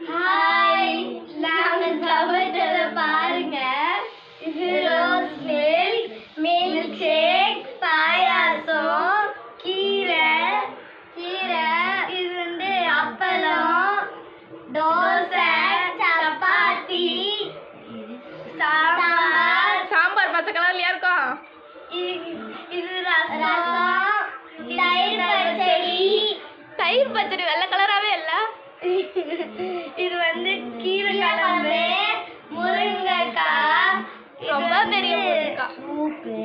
Hi நாங்க சமைச்சத பாருங்க. இது rose milk milk shake payasam கீரை கீரை இது வந்து அப்பளம் தோசை சப்பாத்தி சாம்பார். சாம்பார் பச்சை கலர்லயா இருக்கும் இது ரசம் தயிர் பச்சடி. தயிர் பச்சடி வெள்ளை இல்ல இது வந்து கீரை குழம்பு முருங்கைக்காய். ரொம்ப பெரிய. சூப்பு.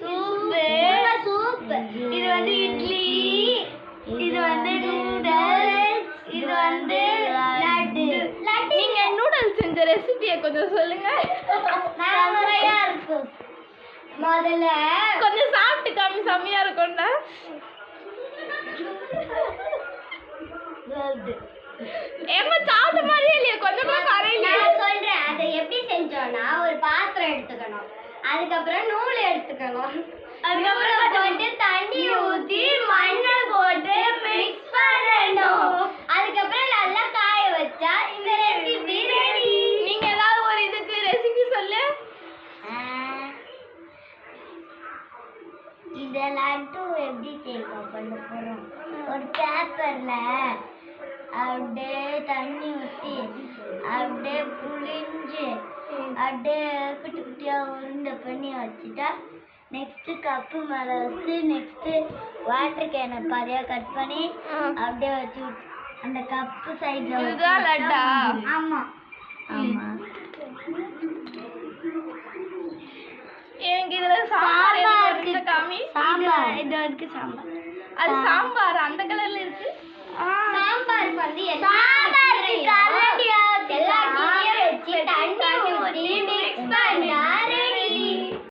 சூப்பு. சூப்பு. இது வந்து இட்லி. இது வந்து நூடல்ஸ். இது வந்து லட்டு. நீங்க நூடுல்ஸ் செஞ்ச ரெசிபியை கொஞ்சம் சொல்லுங்க. நிறையா இருக்கும் முதல்ல கொஞ்சம் சாப்பிட்டு காமி செம்மையா இருக்கும்ல ஏமா சாப்பிட்ட மாதிரியே இல்லையா கொஞ்சம் கூட கரையிலையே நான் சொல்றேன் அதை எப்படி செஞ்சோம்னா ஒரு பாத்திரம் எடுத்துக்கணும். அதுக்கப்புறம் நூல் எடுத்துக்கணும். அதுக்கப்புறம் போட்டு தண்ணி ஊத்தி மண்ணை போட்டு மிக்ஸ் பண்ணணும். அதுக்கப்புறம் நல்லா காய வச்சா இந்த ரெசிபி ரெடி நீங்க ஏதாவது ஒரு இதுக்கு ரெசிபி சொல்லு. இந்த லட்டு எப்படி செய்வோம் பண்ண போறோம்? ஒரு பேப்பர்ல அப்படியே தண்ணி ஊற்றி அப்படியே புளிஞ்சு அப்படியே குட்டி குட்டியா உருண்டை பண்ணி வச்சுட்டா நெக்ஸ்ட் கப்பு மேலே வச்சு நெக்ஸ்ட் வாட்டர் கேனை பாதியாக கட் பண்ணி அப்படியே வச்சு விட்டு- அந்த கப்பு சைடில் இதுதான் லட்டா? ஆமாம் ஆமாம் எனக்கு இதுல சாம்பார் காமி சாம்பார் இது இருக்கு. சாம்பார் அது சாம்பார் அந்த கலர்ல இருக்கு? சாம்பாருக்கு வந்து சாம்பார்